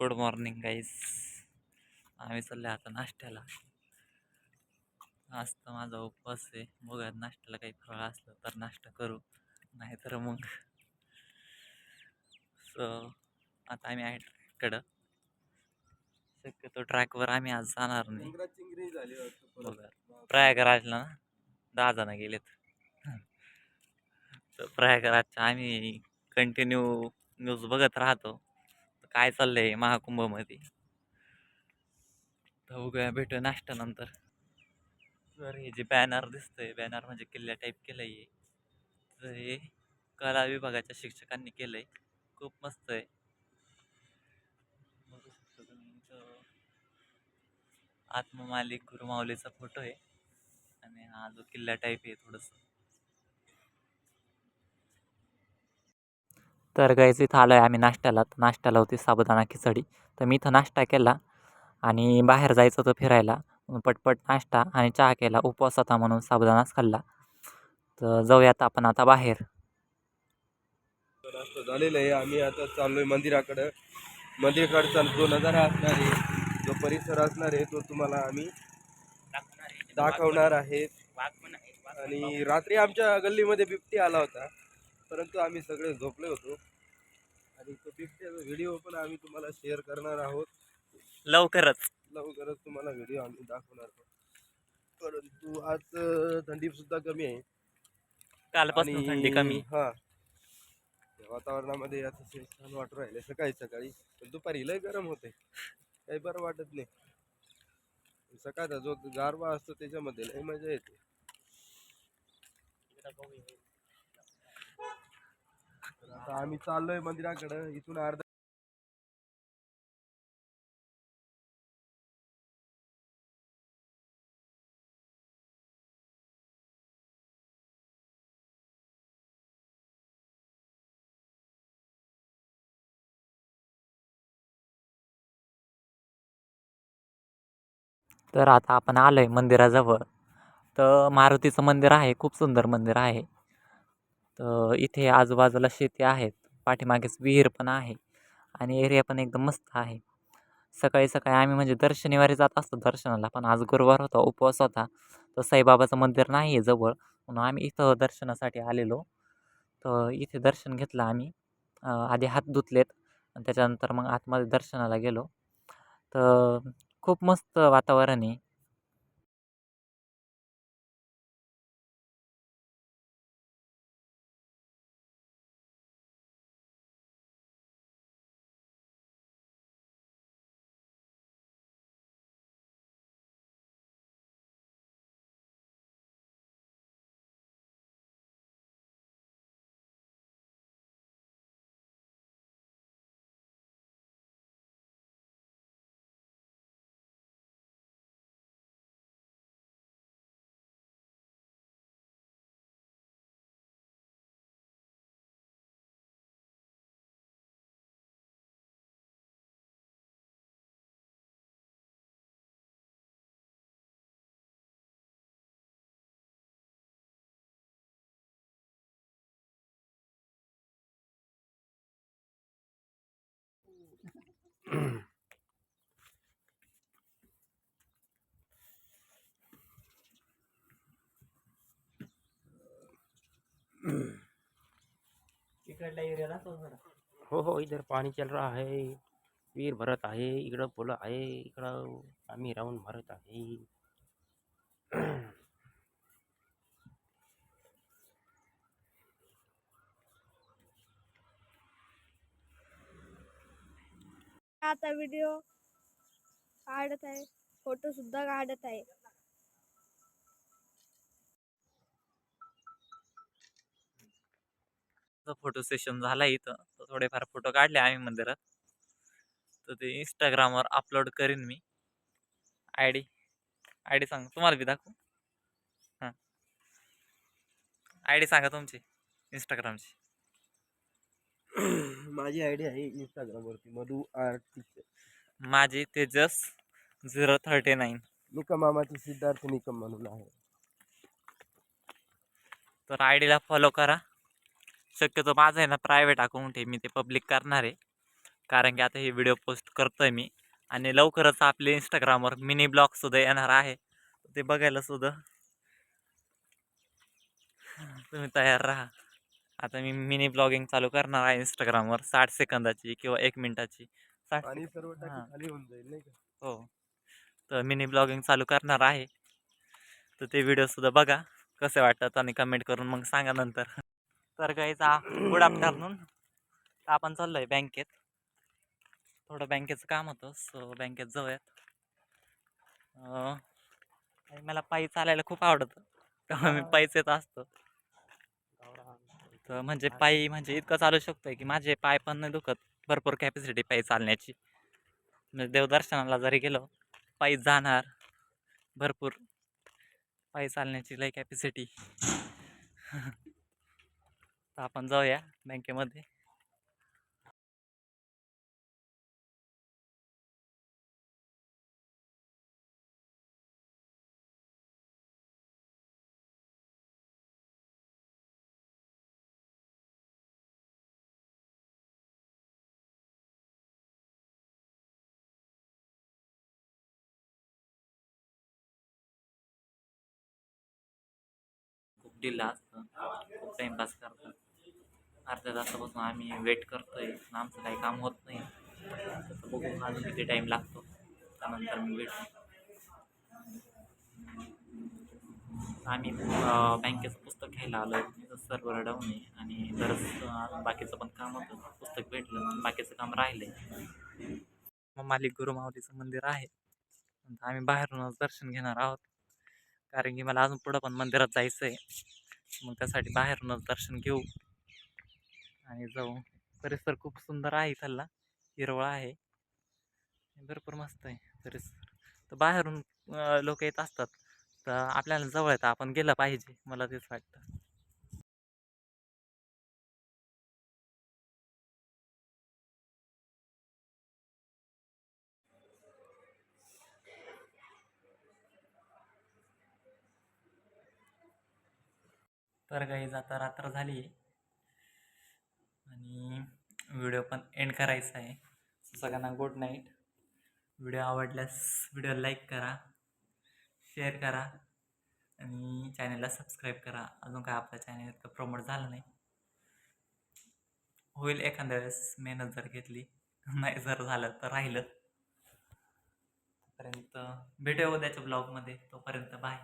Good morning गाईस आम्ही चालले आता नाश्त्याला. आज तर माझा उपवास आहे. बघा नाश्त्याला काही फळ असलं तर नाश्ता करू. नाहीतर मग. सो आता आम्ही आहे ट्रॅककडं शक्यतो ट्रॅकवर आम्ही आज जाणार नाही. बघा प्रयागराजला ना? दहा जण गेलेत. तर प्रयागराजच्या आम्ही कंटिन्यू न्यूज बघत राहतो. काय चाललंय महाकुंभमध्ये? तर बघूया भेटू नाश्त्यानंतर तर हे जे बॅनर दिसतंय बॅनर म्हणजे किल्ल्या टाईप केलं आहे तर हे कला विभागाच्या शिक्षकांनी केलंय. खूप मस्त आहे. बघू शकतो तुम्ही आत्ममालिक गुरुमावलीचा फोटो आहे. आणि हा जो किल्ला टाईप आहे थोडंसं तर गायचं इथं आलो आहे आम्ही नाश्त्याला. तर नाश्त्याला होती साबुदाणा खिचडी. तर मी इथं नाश्ता केला आणि बाहेर जायचं होतं फिरायला. पटपट नाश्ता आणि चहा केला. उपवास होता म्हणून साबुदाणाच खाल्ला. तर जाऊयात आपण आता बाहेर. तर असं झालेलं आहे. आम्ही आता चाललोय मंदिराकडं. मंदिराकडचा जो नजारा असणार आहे जो परिसर असणार आहे तो तुम्हाला आम्ही दाखवणार आहे. आणि रात्री आमच्या गल्लीमध्ये बिबटी आला होता. परंतु आम्ही सगळे झोपले होतो. तो बिबट्याचा व्हिडिओ पण आम्ही तुम्हाला शेअर करणार आहोत. लवकरच. लवकरच तुम्हाला व्हिडिओ आम्ही दाखवणार आहोत. परंतु आज अं, थंडी सुद्धा कमी आहे. कालपासून थंडी कमी. हा. या वातावरणामध्ये अतिशय छान वाटू राहिले सकाळी सकाळी. पण दुपारी लय गरम होते काही बरं वाटत नाही. सकाळचा जो गारवा असतो त्याच्यामध्ये लय मजा येते. आता आम्ही चाललोय मंदिराकडे. इथून अर्धा तर आता आपण आलो आहे मंदिराजवळ. तर मारुतीचं मंदिर आहे खूप सुंदर मंदिर आहे. तर इथे आजूबाजूला शेती आहेत. पाठीमागेच विहीर पण आहे आणि एरिया पण एकदम मस्त आहे. सकाळी सकाळी आम्ही म्हणजे दर शनिवारी जात असतो दर्शनाला पण आज गुरुवार होता उपवास होता. तर साईबाबाचं मंदिर नाही आहे जवळ म्हणून आम्ही इथं दर्शनासाठी आलेलो. तर इथे दर्शन घेतलं आम्ही. आधी हात धुतलेत आणि त्याच्यानंतर मग आतमध्ये दर्शनाला गेलो. तर खूप मस्त वातावरण आहे. हो हो, इधर पानी चल रहा है वीर भरत है इकडं फुलं है इकडं आम्ही राहून भरत आहे। आता व्हिडिओ काढत आहे. फोटो सुद्धा काढत आहे. फोटो सेशन झाला इथं. तर थोडेफार फोटो काढले आम्ही मंदिरात. तर ते इंस्टाग्रामवर अपलोड करीन मी. आय डी आय डी सांग. तुम्हाला बी दाखवू? हां. आय डी सांगा तुमची. इंस्टाग्रामची माझी आयडी आहे इंस्टाग्रामवरती मधु आर माझी Tejas zero thirty nine. Nikam मामाची सिद्धार्थ निकम म्हणून आहे. तर आय डीला फॉलो करा. शक्यतो माझं आहे ना प्रायव्हेट अकाउंट आहे मी ते पब्लिक करणार आहे. कारण की आता हे व्हिडिओ पोस्ट करतो आहे मी. आणि लवकरच आपले इंस्टाग्रामवर मिनी ब्लॉगसुद्धा येणार आहे. ते बघायला सुद्धा. तुम्ही तयार राहा. आता मी मिनी ब्लॉगिंग चालू करणार आहे इंस्टाग्रामवर साठ सेकंदाची किंवा एक मिनिटाची. साठ आणि सर्व हां. टाकी खाली होऊन जाईल नाही का? हो. तर मिनी ब्लॉगिंग चालू करणार आहे. तर ते व्हिडिओसुद्धा बघा कसे वाटतात आणि कमेंट करून मग सांगा नंतर. तर काहीचा गुड आफ्टरनून आपण चाललो आहे बँकेत. थोडं बँकेचं काम होतं सो बँकेत जाऊयात. मला पायी चालायला खूप आवडतं. त्यामुळे मी पायीच येत असतो. तर म्हणजे पायी म्हणजे इतकं चालू शकतोय की माझे पाय पण नाही दुखत. भरपूर कॅपॅसिटी पायी चालण्याची. म्हणजे देवदर्शनाला जरी गेलो पायी जाणार. भरपूर पायी चालण्याची लय कॅपॅसिटी तर आपण जाऊया बँकेमध्ये. खूप असतं. खूप टाईमपास करतात. अर्ध्या तासापासून आम्ही वेट करतोय. पण आमचं काही काम होत नाही. तसं बघू अजून किती टाईम लागतो. त्यानंतर मी भेटू आम्ही बँकेचं पुस्तक घ्यायला आलो. सर्वर डाऊन आहे. आणि बरंच बाकीचं पण काम होतं. पुस्तक भेटलं बाकीचं काम राहिलं आहे मग मालिक गुरुमावलीचं मंदिर आहे. आम्ही बाहेरूनच दर्शन घेणार आहोत. कारण की मला अजून पुढं पण मंदिरात जायचं आहे मग त्यासाठी बाहेरूनच दर्शन घेऊ. आणि जाऊ. परिसर खूप सुंदर आहे इथला. हिरवळ आहे. भरपूर मस्त आहे. परिसर तर बाहेरून लोक येत असतात. तर आपल्याला जवळ येतं आपण गेलं पाहिजे मला तेच वाटतं. तर गाईज आता रात्र झाली आहे. आणि व्हिडिओ पण एंड करायचा आहे. सगळ्यांना गुड नाईट व्हिडिओ आवडल्यास व्हिडिओ लाईक करा शेअर करा आणि चॅनलला सबस्क्राईब करा. अजून काय आपल्या चॅनल इतकं प्रमोट झालं नाही. होईल एखाद्या वेळेस मेहनत जर घेतली नाही जर झालं तर राहिलं. तोपर्यंत भेटूया उद्याच्या ब्लॉगमध्ये तोपर्यंत बाय